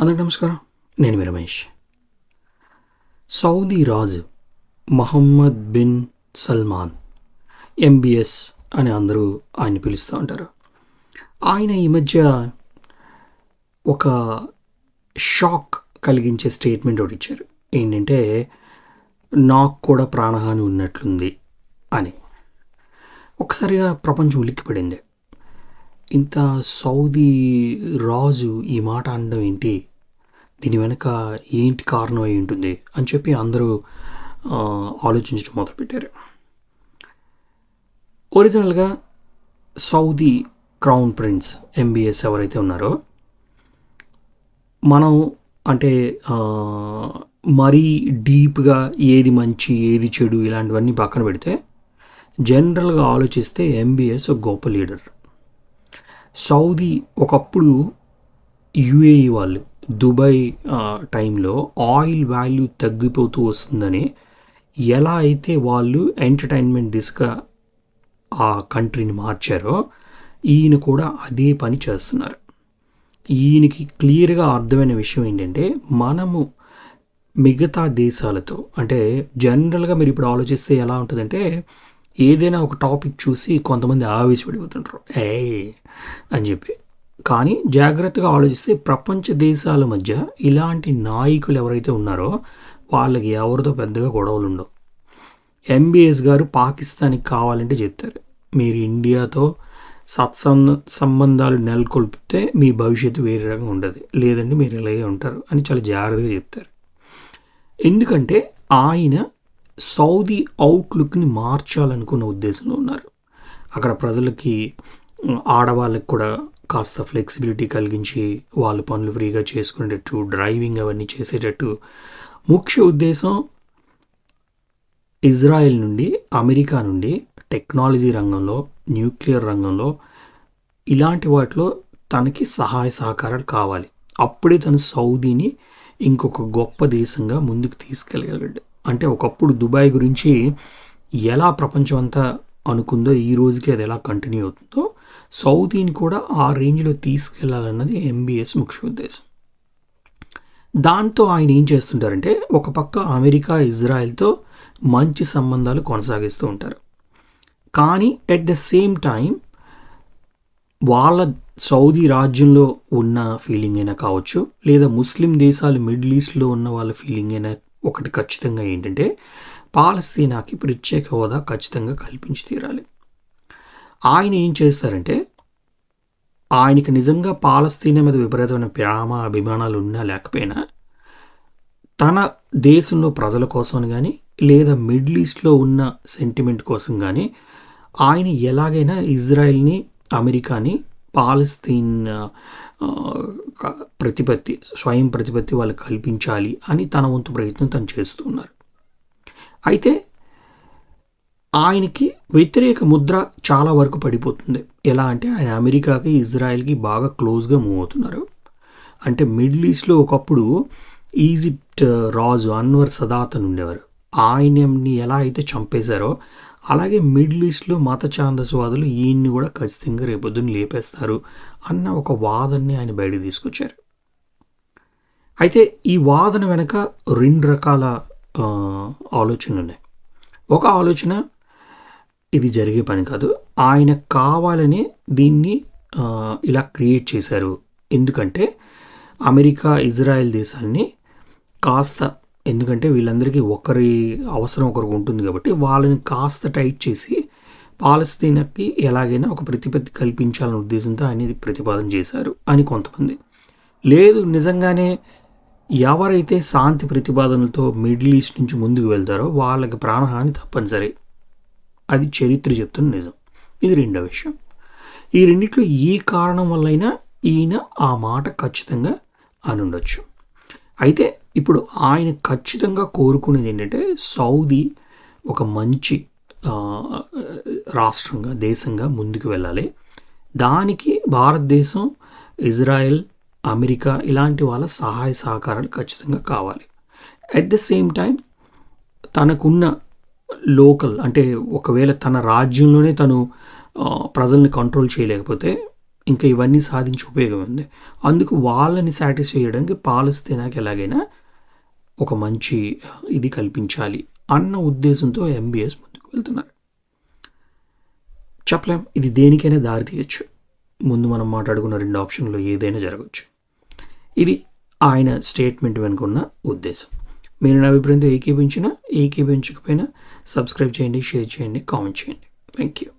అందరికి నమస్కారం. నేను మీ రమేష్. సౌదీ రాజు మహమ్మద్ బిన్ సల్మాన్ ఎంబీఎస్ అని అందరూ ఆయన పిలుస్తూ ఉంటారు. ఆయన ఈ మధ్య ఒక షాక్ కలిగించే స్టేట్మెంట్ ఒకటి ఇచ్చారు. ఏంటంటే నాకు కూడా ప్రాణహాని ఉన్నట్లుంది అని. ఒకసారిగా ప్రపంచం ఉలిక్కిపడింది. ఇంత సౌదీ రాజు ఈ మాట అనడం ఏంటి? దీని వెనుక ఏంటి కారణం అయి ఉంటుంది? అని చెప్పి అందరూ ఆలోచించడం మొదలుపెట్టారు. ఒరిజినల్గా సౌదీ క్రౌన్ ప్రిన్స్ ఎంబీఎస్ ఎవరైతే ఉన్నారో మనం అంటే మరీ డీప్గా ఏది మంచి ఏది చెడు ఇలాంటివన్నీ పక్కన పెడితే జనరల్గా ఆలోచిస్తే ఎంబీఎస్ ఒక గొప్ప లీడర్. సౌదీ ఒకప్పుడు యుఏఈ వాళ్ళు దుబాయ్ టైంలో ఆయిల్ వాల్యూ తగ్గిపోతూ వస్తుందని ఎలా అయితే వాళ్ళు ఎంటర్టైన్మెంట్ దిశగా ఆ కంట్రీని మార్చారో ఈయన కూడా అదే పని చేస్తున్నారు. ఈయనకి క్లియర్గా అర్థమైన విషయం ఏంటంటే మనము మిగతా దేశాలతో అంటే జనరల్గా మీరు ఇప్పుడు ఆలోచిస్తే ఎలా ఉంటుందంటే ఏదైనా ఒక టాపిక్ చూసి కొంతమంది ఆవేశపడిపోతుంటారు. ఏ అని చెప్పి. కానీ జాగ్రత్తగా ఆలోచిస్తే ప్రపంచ దేశాల మధ్య ఇలాంటి నాయకులు ఎవరైతే ఉన్నారో వాళ్ళకి ఎవరితో పెద్దగా గొడవలు ఉండవు. ఎంబీఎస్ గారు పాకిస్తాన్కి కావాలంటే చెప్తారు. మీరు ఇండియాతో సత్సం సంబంధాలు నెలకొల్పితే మీ భవిష్యత్తు వేరే రకంగా ఉండదు. లేదంటే మీరు ఇలాగే ఉంటారు అని చాలా జాగ్రత్తగా చెప్తారు. ఎందుకంటే ఆయన సౌదీ అవుట్లుక్ని మార్చాలనుకున్న ఉద్దేశంలో ఉన్నారు. అక్కడ ప్రజలకి ఆడవాళ్ళకి కూడా కాస్త ఫ్లెక్సిబిలిటీ కలిగించి వాళ్ళ పనులు ఫ్రీగా చేసుకునేటట్టు డ్రైవింగ్ అవన్నీ చేసేటట్టు ముఖ్య ఉద్దేశం ఇజ్రాయెల్ నుండి అమెరికా నుండి టెక్నాలజీ రంగంలో న్యూక్లియర్ రంగంలో ఇలాంటి వాటిలో తనకి సహాయ సహకారాలు కావాలి. అప్పుడే తను సౌదీని ఇంకొక గొప్ప దేశంగా ముందుకు తీసుకెళ్ళగలడు అంటే ఒకప్పుడు దుబాయ్ గురించి ఎలా ప్రపంచం అంతా అనుకుందో ఈ రోజుకి అది ఎలా కంటిన్యూ అవుతుందో సౌదీని కూడా ఆ రేంజ్లో తీసుకెళ్ళాలన్నది ఎంబీఎస్ ముఖ్య ఉద్దేశం. దాంతో ఆయన ఏం చేస్తుంటారంటే ఒక పక్క అమెరికా ఇజ్రాయెల్తో మంచి సంబంధాలు కొనసాగిస్తూ ఉంటారు. కానీ ఎట్ ద సేమ్ టైం వాళ్ళ సౌదీ రాజ్యంలో ఉన్న ఫీలింగ్ అయినా కావచ్చు లేదా ముస్లిం దేశాలు మిడిల్ ఈస్ట్లో ఉన్న వాళ్ళ ఫీలింగ్ అయినా ఒకటి ఖచ్చితంగా ఏంటంటే పాలస్తీనాకి ప్రత్యేక హోదా ఖచ్చితంగా కల్పించి తీరాలి. ఆయన ఏం చేస్తారంటే ఆయనకి నిజంగా పాలస్తీనా మీద విపరీతమైన ప్రేమ అభిమానాలు ఉన్నా లేకపోయినా తన దేశంలో ప్రజల కోసం కానీ లేదా మిడిల్ ఈస్ట్లో ఉన్న సెంటిమెంట్ కోసం కానీ ఆయన ఎలాగైనా ఇజ్రాయెల్ని అమెరికాని పాలస్తీన్ ప్రతిపత్తి స్వయం ప్రతిపత్తి వాళ్ళకి కల్పించాలి అని తన వంతు ప్రయత్నం తను చేస్తున్నారు అయితే ఆయనకి వ్యతిరేక ముద్ర చాలా వరకు పడిపోతుంది. ఎలా అంటే ఆయన అమెరికాకి ఇజ్రాయెల్కి బాగా క్లోజ్గా మూవ్ అవుతున్నారు. అంటే మిడిల్ ఈస్ట్లో ఒకప్పుడు ఈజిప్ట్ రాజు అన్వర్ సదాతన్ ఉండేవారు. ఆయన్ని ఎలా అయితే చంపేశారో అలాగే మిడిల్ ఈస్ట్లో మత ఛాందస్వాదులు ఈయన్ని కూడా ఖచ్చితంగా రేపొద్దున లేపేస్తారు అన్న ఒక వాదనని ఆయన బయటకు తీసుకొచ్చారు. అయితే ఈ వాదన వెనక రెండు రకాల ఆలోచనలు ఉన్నాయి. ఒక ఆలోచన ఇది జరిగే పని కాదు. ఆయన కావాలని దీన్ని ఇలా క్రియేట్ చేశారు. ఎందుకంటే అమెరికా ఇజ్రాయెల్ దేశాన్ని కాస్త ఎందుకంటే వీళ్ళందరికీ ఒకరి అవసరం ఒకరికి ఉంటుంది కాబట్టి వాళ్ళని కాస్త టైట్ చేసి పాలస్తీనాకి ఎలాగైనా ఒక ప్రతిపత్తి కల్పించాలనే ఉద్దేశంతో ఆయన ప్రతిపాదన చేశారు అని కొంతమంది. లేదు నిజంగానే ఎవరైతే శాంతి ప్రతిపాదనలతో మిడిల్ ఈస్ట్ నుంచి ముందుకు వెళ్తారో వాళ్ళకి ప్రాణహాని తప్పనిసరి. అది చరిత్ర చెప్తున్న నిజం. ఇది రెండో విషయం. ఈ రెండిట్లో ఈ కారణం వల్లైనా ఈయన ఆ మాట ఖచ్చితంగా అనుండొచ్చు. అయితే ఇప్పుడు ఆయన ఖచ్చితంగా కోరుకునేది ఏంటంటే సౌదీ ఒక మంచి రాష్ట్రంగా దేశంగా ముందుకు వెళ్ళాలి. దానికి భారతదేశం ఇజ్రాయెల్ అమెరికా ఇలాంటి వాళ్ళ సహాయ సహకారాలు ఖచ్చితంగా కావాలి. అట్ ద సేమ్ టైం తనకున్న లోకల్ అంటే ఒకవేళ తన రాజ్యంలోనే తను ప్రజల్ని కంట్రోల్ చేయలేకపోతే ఇంకా ఇవన్నీ సాధించి ఉపయోగం ఉంది. అందుకు వాళ్ళని సాటిస్ఫై చేయడానికి పాలస్తీనాకి ఎలాగైనా ఒక మంచి ఇది కల్పించాలి అన్న ఉద్దేశంతో ఎంబీఎస్ ముందుకు వెళ్తున్నారు. చెప్పలేం ఇది దేనికైనా దారి తీయచ్చు. ముందు మనం మాట్లాడుకున్న రెండు ఆప్షన్లు ఏదైనా జరగచ్చు. ఇది ఆయన స్టేట్మెంట్ వెనుక ఉన్న ఉద్దేశం. మీరు నా అభిప్రాయంతో ఏకీభించినా ఏకీభించకపోయినా సబ్స్క్రైబ్ చేయండి షేర్ చేయండి కామెంట్ చేయండి. Thank you